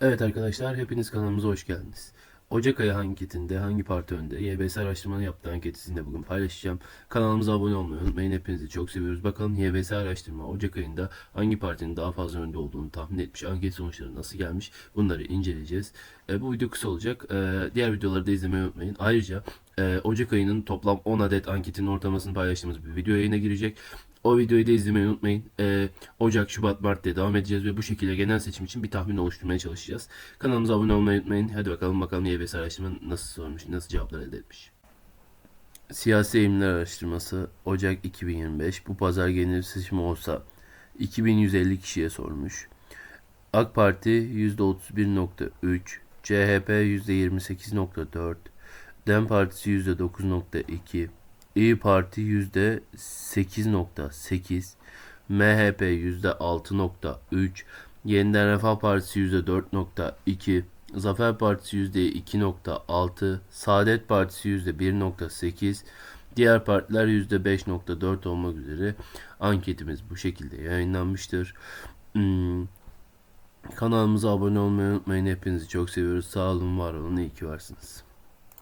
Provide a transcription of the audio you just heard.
Evet arkadaşlar hepiniz kanalımıza hoş geldiniz. Ocak ayı anketinde hangi parti önde? YBS araştırmanın yaptığı anket sizinle bugün paylaşacağım. Kanalımıza abone olmayı unutmayın. Hepinizi çok seviyoruz. Bakalım YBS araştırma Ocak ayında hangi partinin daha fazla önde olduğunu tahmin etmiş. Anket sonuçları nasıl gelmiş? Bunları inceleyeceğiz. E, bu video kısa olacak. E, diğer videoları da izlemeyi unutmayın. Ayrıca e, Ocak ayının toplam 10 adet anketin ortalamasını paylaştığımız bir video yayına girecek. O videoyu da izlemeyi unutmayın. Ee, Ocak, Şubat, Mart diye devam edeceğiz ve bu şekilde genel seçim için bir tahmin oluşturmaya çalışacağız. Kanalımıza abone olmayı unutmayın. Hadi bakalım bakalım YBS araştırma nasıl sormuş, nasıl cevaplar elde etmiş. Siyasi eğilimler araştırması Ocak 2025. Bu pazar genel seçim olsa 2150 kişiye sormuş. AK Parti %31.3, CHP %28.4, DEM Partisi %9.2, İyi Parti %8.8, MHP %6.3, Yeniden Refah Partisi %4.2, Zafer Partisi %2.6, Saadet Partisi %1.8, diğer partiler %5.4 olmak üzere anketimiz bu şekilde yayınlanmıştır. Hmm, Kanalımıza abone olmayı unutmayın. Hepinizi çok seviyoruz. Sağ olun, var olun, iyi ki varsınız.